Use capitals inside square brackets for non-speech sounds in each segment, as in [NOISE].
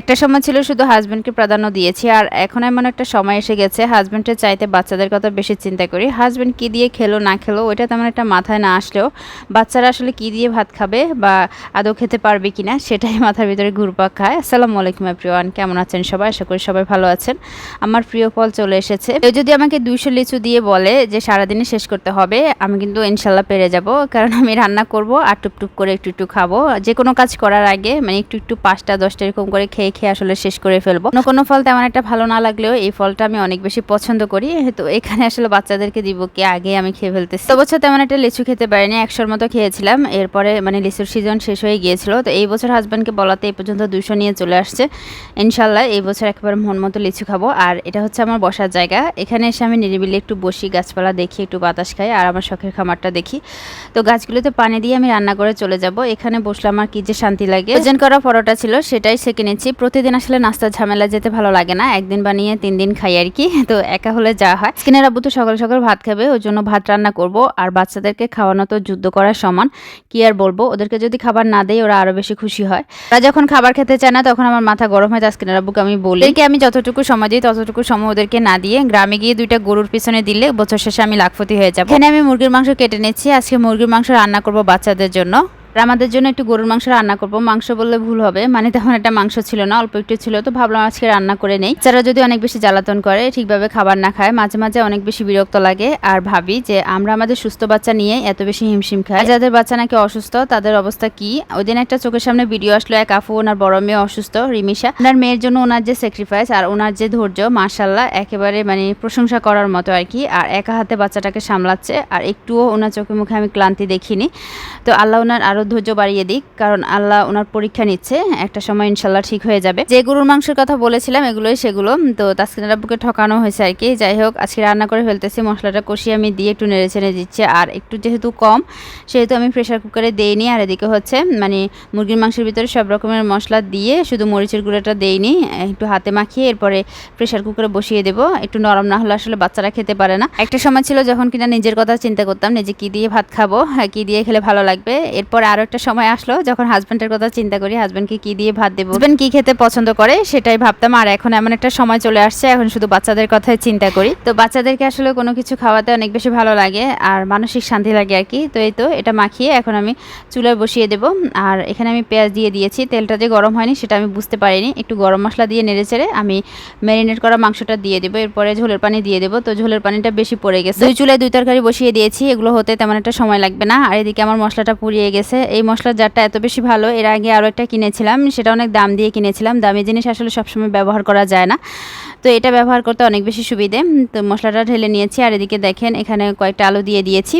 একটা সময় ছিল শুধু হাজব্যান্ডকে প্রাধান্য দিয়েছি, আর এখন এমন একটা সময় এসে গেছে হাজব্যান্ডের চাইতে বাচ্চাদের কথা বেশি চিন্তা করি। হাজব্যান্ড কী দিয়ে খেলো, না খেলো, ওইটা তেমন একটা মাথায় না আসলেও বাচ্চারা আসলে কী দিয়ে ভাত খাবে বা আদৌ খেতে পারবে কি না সেটাই মাথার ভিতরে ঘুরপাক খায়। আসসালামু আলাইকুম প্রিয়ান কেমন আছেন সবাই? আশা করি সবাই ভালো আছেন। আমার প্রিয় ফল চলে এসেছে। কেউ যদি আমাকে দুইশো লিচু দিয়ে বলে যে সারাদিনে শেষ করতে হবে, আমি কিন্তু ইনশাল্লাহ পেরে যাব, কারণ আমি রান্না করব আর টুপটুপ করে একটু একটু খাব। যে কোনো কাজ করার আগে মানে একটু একটু পাঁচটা, দশটা এরকম করে খেয়ে খেয়ে আসলে শেষ করে ফেলব। অন্য কোনো ফল তেমন একটা ভালো না লাগলেও এই ফলটা আমি অনেক বেশি পছন্দ করি। তো এখানে আসলে বাচ্চাদেরকে দিব কি আগে আমি খেয়ে ফেলতেছি। তো বছর তেমন একটা লিচু খেতে পারিনি, একশোর মতো খেয়েছিলাম। এরপরে মানে লিচুর সিজন শেষ হয়ে গিয়েছিল। তো এই বছর হাজব্যান্ডকে বলাতে এই পর্যন্ত দুশো নিয়ে চলে আসছে। ইনশাল্লাহ এই বছর একেবারে মন মতো লিচু খাব। আর এটা হচ্ছে আমার বসার জায়গা। এখানে এসে আমি নিরিবিলি একটু বসি, গাছপালা দেখি, একটু বাতাস খাই আর আমার শখের খামারটা দেখি। তো গাছগুলোতে পানি দিয়ে আমি রান্না করে চলে যাব। এখানে বসলে আমার কি যে শান্তি লাগে। ওজন করা পরোটা ছিল, সেটাই সেকে নিচ্ছি প্রতিদিন আসলে নাস্তার ঝামেলা যেতে ভালো লাগে না। একদিন বানিয়ে তিন দিন খাই আর কি। [LAUGHS] তো একা হলে যা হয়। স্কিনের আব্বু তো সকাল সকাল ভাত খাবে ওই জন্য ভাত রান্না করব। আর বাচ্চাদেরকে খাওয়ানো তো যুদ্ধ করার সমান। কি আর বলব? ওদেরকে যদি খাবার না দেয় ওরা আরও বেশি খুশি হয়। ওরা যখন খাবার খেতে চায় না, তখন আমার মাথা গরম হয় স্কিনের আব্বুকে আমি বলি। এদেরকে আমি যতটুকু সময় দিই, ততটুকু সময় ওদেরকে না দিয়ে গ্রামে গিয়ে দুইটা গরুর পিছনে দিলে বছর শেষে আমি লাখপতি হয়ে যাব। এখানে আমি মুরগির মাংস কেটে নিচ্ছি। আজকে মুরগির মাংস রান্না করব বাচ্চাদের জন্য। আমাদের জন্য একটু গরুর মাংস রান্না করব। মাংস বললে ভুল হবে। মানে তেমন একটা মাংস ছিল না, অল্প একটু ছিল। তো ভাবলাম আজকে রান্না করে নেই। যারা যদি অনেক বেশি জ্বালাতন করে, ঠিকভাবে খাবার না খায়, মাঝে মাঝে অনেক বেশি বিরক্ত লাগে। আর ভাবি যে আমরা আমাদের সুস্থ বাচ্চা নিয়ে এত বেশি হিমশিম খাই। যাদের বাচ্চা নাকি অসুস্থ, তাদের অবস্থা কি? ওই দিন একটা চোখের সামনে ভিডিও আসলো, এক আফু ওনার বড় মেয়ে অসুস্থ, রিমিশা। ওনার মেয়ের জন্য ওনার যে স্যাক্রিফাইস আর ওনার যে ধৈর্য মার্শাল্লাহ একেবারে মানে প্রশংসা করার মতো আর কি। আর একা হাতে বাচ্চাটাকে সামলাচ্ছে, আর একটুও ওনার চোখে মুখে আমি ক্লান্তি দেখিনি। তো আল্লাহ ওনার আরও ধৈর্য বাড়িয়ে দিক, কারণ আল্লাহ ওনার পরীক্ষা নিচ্ছে, একটা সময় ইনশাল্লাহ ঠিক হয়ে যাবে। যে গরুর মাংসের কথা বলেছিলাম, এগুলোই সেগুলো। তো তাসকিনের আব্বুকে ঠকানো হয়েছে আর কি। যাই হোক, আজকে রান্না করে ফেলতেছি, মশলাটা কষিয়ে আমি দিয়ে একটু নেড়ে চেড়ে দিচ্ছি। আর একটু যেহেতু কম, সেহেতু আমি প্রেশার কুকারে দেইনি। আর এদিকে হচ্ছে মানে মুরগির মাংসের ভিতরে সব রকমের মশলা দিয়ে শুধু মরিচের গুঁড়োটা দেইনি, একটু হাতে মাখিয়ে এরপরে প্রেশার কুকারে বসিয়ে দেবো। একটু নরম না হলে আসলে বাচ্চারা খেতে পারে না। একটা সময় ছিল যখন কিনা নিজের কথা চিন্তা করতাম, নিজে কি দিয়ে ভাত খাব হ্যাঁ কী দিয়ে খেলে ভালো লাগবে। এরপর আরও একটা সময় আসলো যখন হাজব্যান্ডের কথা চিন্তা করি হাজব্যান্ডকে কি দিয়ে ভাত দেবো? হাজব্যান্ড কি খেতে পছন্দ করে? সেটাই ভাবতাম। আর এখন এমন একটা সময় চলে আসছে, এখন শুধু বাচ্চাদের কথাই চিন্তা করি। তো বাচ্চাদেরকে আসলে কোনো কিছু খাওয়াতে অনেক বেশি ভালো লাগে, আর মানসিক শান্তি লাগে আর কি। তো এই তো, এটা মাখিয়ে এখন আমি চুলায় বসিয়ে দেবো। আর এখানে আমি পেঁয়াজ দিয়ে দিয়েছি। তেলটা যে গরম হয়নি, সেটা আমি বুঝতে পারিনি। একটু গরম মশলা দিয়ে নেড়ে চেড়ে আমি ম্যারিনেট করা মাংসটা দিয়ে দেবো। এরপরে ঝোলের পানি দিয়ে দেবো। তো ঝোলের পানিটা বেশি পড়ে গেছে। দুই চুলায় দুই তরকারি বসিয়ে দিয়েছি। এগুলো হতে তেমন একটা সময় লাগবে না। আর এদিকে আমার মশলাটা পুড়িয়ে গেছে। এই মশলার জারটা এত বেশি ভালো, এর আগে আরও একটা কিনেছিলাম, সেটা অনেক দাম দিয়ে কিনেছিলাম। দামি জিনিস আসলে সবসময় ব্যবহার করা যায় না। তো এটা ব্যবহার করতে অনেক বেশি সুবিধে। তো মশলাটা ঢেলে নিয়েছি, আর এদিকে দেখেন এখানে কয়েকটা আলু দিয়ে দিয়েছি।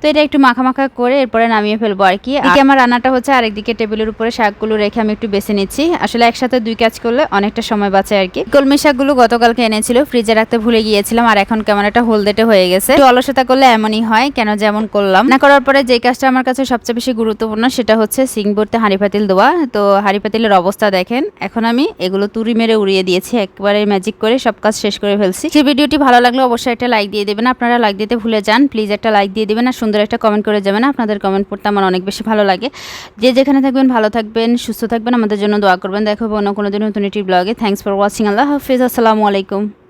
তো এটা একটু মাখা মাখা করে এরপরে নামিয়ে ফেলব আর কি। এদিকে আমার রান্নাটা হচ্ছে আরেকদিকে টেবিলের উপরে শাকগুলো রেখে আমি একটু বেছে নিচ্ছি। আসলে একসাথে দুই কাজ করলে অনেকটা সময় বাঁচে আর কি। কলমি শাকগুলো গতকালকে এনেছিল, ফ্রিজে রাখতে ভুলে গিয়েছিলাম, আর এখন কেমন একটা হলদেটে হয়ে গেছে। অলসতা করলে এমনই হয়, কেন যেমন করলাম। না করার পরে যে কাজটা আমার কাছে সবচেয়ে বেশি গুরুত্বপূর্ণ, সেটা হচ্ছে সিং ভরতে হাঁড়ি পাতিল দেওয়া তো হাঁড়ি পাতিলের অবস্থা দেখেন, এখন আমি এগুলো তুড়ি মেরে উড়িয়ে দিয়েছি, একবারে ম্যাজিক করে সব কাজ শেষ করে ফেলছি। সেই ভিডিওটি ভালো লাগলে অবশ্যই একটা লাইক দিয়ে দেবেন, আপনারা লাইক দিতে ভুলে যান। প্লিজ একটা লাইক দিয়ে দেবেন, আর সুন্দর একটা কমেন্ট করে যাবেন, আপনাদের কমেন্ট পড়তে আমার অনেক বেশি ভালো লাগে। যে যেখানে থাকবেন, ভালো থাকবেন, সুস্থ থাকবেন, আমাদের জন্য দোয়া করবেন। দেখো অন্য কোনো দিন নতুন একটি ব্লগে থ্যাংকস ফর ওয়াচিং আল্লাহ হাফিজ, আসসালামু আলাইকুম।